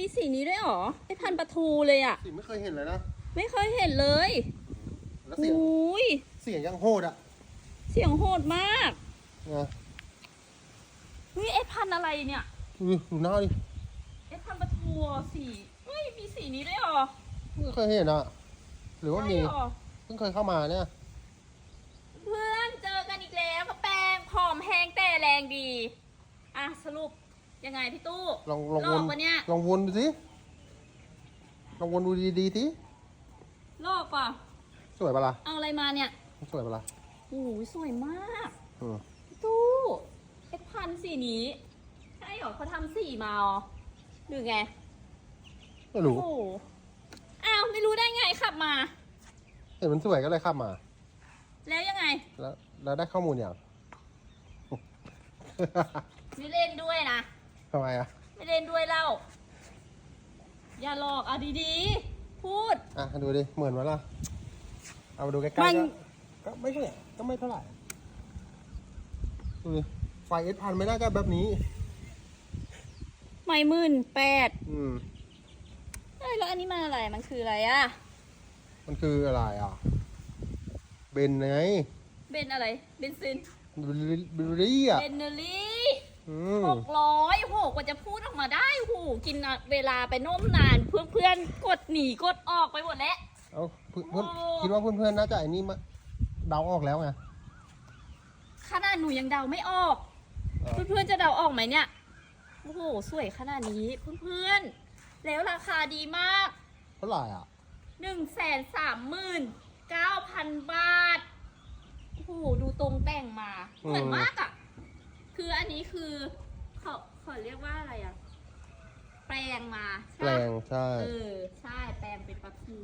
อไอพันปลาทูเลยอะสีไม่เคยเห็นเลยนะไม่เคยเห็นเลยแล้วโอเสียง้ยเสียงยังโหดอะเสียงโหดมากนะเฮ้ยไอพันอะไรเนี่ยดูดิดูหน้าดิไอพันปลาทูอะสีเฮ้ยมีสีนี้ด้วยเหรอไม่เคยเห็นอะหรือว่ามีใช่เหรอเพิ่งเคยเข้ามาเนี่ยเพื่อนเจอกันอีกแล้วกับแป้งผอมแห้งแต่แรงดี อะสรุป ยังไงพี่ตู้ลองลองหลวอนกปะเนี่ยลองวนดูสิลองวนดูดีๆสิลอกป่ะสวยปะล่ะเอาอะไรมาเนี่ยสวยปะล่ะโอ้ยสวยมากอืมพี่ตู้เอ็กพันสีนี้ใช่เหรอเขาทำสีมาเหรอหรือไงไม่โอ้รู้โหอ้าวไม่รู้ได้ไงขับมา เห็นมันสวยก็เลยเข้ามา แล้วยังไง แล้วแล้วได้ข้อมูลอย่าง ไม่เล่นด้วยนะ ทำไมอะไม่เล่นด้วยเล่า อย่าหลอกเอาดีๆ พูด อะดูดิเหมือนวะล่ะเอามาดูใกล้มัๆนก็ก็ไม่ใช่ก็ไม่เท่าไหร่ดูดิไฟเอสพันไม่น่าจะแบบนี้ ไม่หมื่นแปดอืม เอ้ยแล้วอันนี้มันอะไร มันคืออะไรอะมันคืออะไรอะ เบนไงเบนอะไร เบนซินบิลลี่อะ เบนเนอรี่ อืมหกร้อยโหกว่าจะพูดออกมาได้โหกินเวลาไปน้มนานเพื่อนเพื่อนๆกดหนีกดออกไปหมดแล้ว เอาเพื่อนเพื่อนโอ้ คิดว่าเพื่อนๆน่าจะไอ้นี่มาเดาออกแล้วไงขนาดหนูยังเดาไม่ออก เออเพื่อนๆจะเดาออกไหมเนี่ย โอ้โห สวยขนาดนี้เพื่อนๆ แล้วราคาดีมาก เท่าไหร่อะหนึ่งแสนสามหมื่นเก้าพันบาท โอ้โห ดูตรงแต่งมา เหมือนมากอะ่ะ คืออันนี้คือเขาเขาเรียกว่าอะไรอะ่ะ แปลงมาแปลใช่งปะใช่เออ ใช่แปลงเป็นปลาทู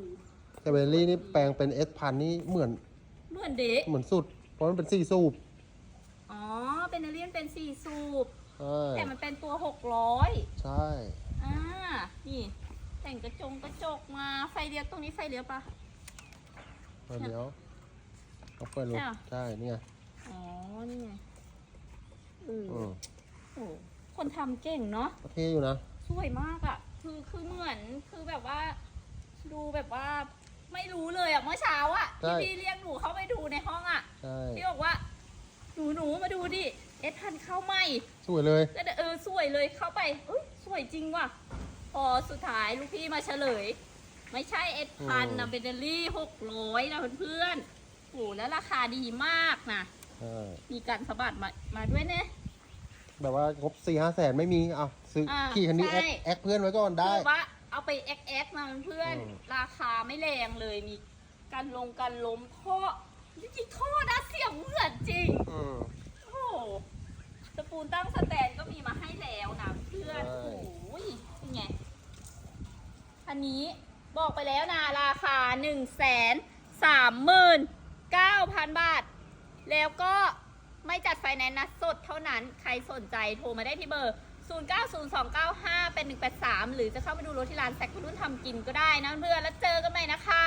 แต่เบลลี่นี่แปลงเป็นเอสพันนี่เหมือนเหมือนเด็กเหมือนสุด เพราะมันเป็นสี่สูบอ๋อ เป็นเอเลียนเป็นสี่สูบ ใช่แต่มันเป็นตัวหกร้อยใช่อ่า นี่ แต่งกระจงกระจกมาไฟเลี้ยวตรงนี้ไฟเลี้ยวปะมาเดี๋ยวเอาเปิดลูกใช่เหรอ ใช่นี่ไง อ๋อ นี่ไง เอออืมโอ้คนทำเก่งเนาะโอเคอยู่นะสวยมากอะ่ะคือคือเหมือนคือแบบว่า ดูแบบว่า ไม่รู้เลยอะ่ะเมื่อเช้าอะ่ะใช่ที่พี่เรียกหนูเข้าไปดูในห้องอะ่ะใช่พี่บอกว่า หนูหนูมาดูดิเอสพันเข้าไหมสวยเลย ก็เออสวยเลยเข้าไปเอ้ยสวยจริงว่ะพอสุดท้ายลูกพี่มาเฉลย ไม่ใช่เอสพันนะเบนเดลี่หกร้อยนะเพื่อนๆโอ้แล้วราคาดีมากนะ ใช่มีการสะบัดมามาด้วยเนี่ย แบบว่างบสี่ห้าแสนไม่มีอะซื้ออ่าขี่คันนี้แอคใช่แอคเพื่อนไว้ก่อนได้ คือว่าเอาไปแอ็กๆมาเพื่อนอืม ราคาไม่แรงเลยมีการลงการล้มท่อจริงๆท่อนะเสียงเหมือนจริง อืม โอ้โหสปูนตั้งสแตนก็มีมาให้แล้วนะเพื่อน ใช่ โอ้ยเป็นไง อันนี้บอกไปแล้วนะ ราคา1นึ่งแสนสามหมื่นเก้าพันบาท แล้วก็ไม่จัดไฟแนนซ์นะสดเท่านั้นใครสนใจโทรมาได้ที่เบอร์ 090295เป็น183 หรือจะเข้าไปดูรถที่ร้านแซครุ่นทำกินก็ได้นะเพื่อนแล้วเจอกันใหม่นะคะ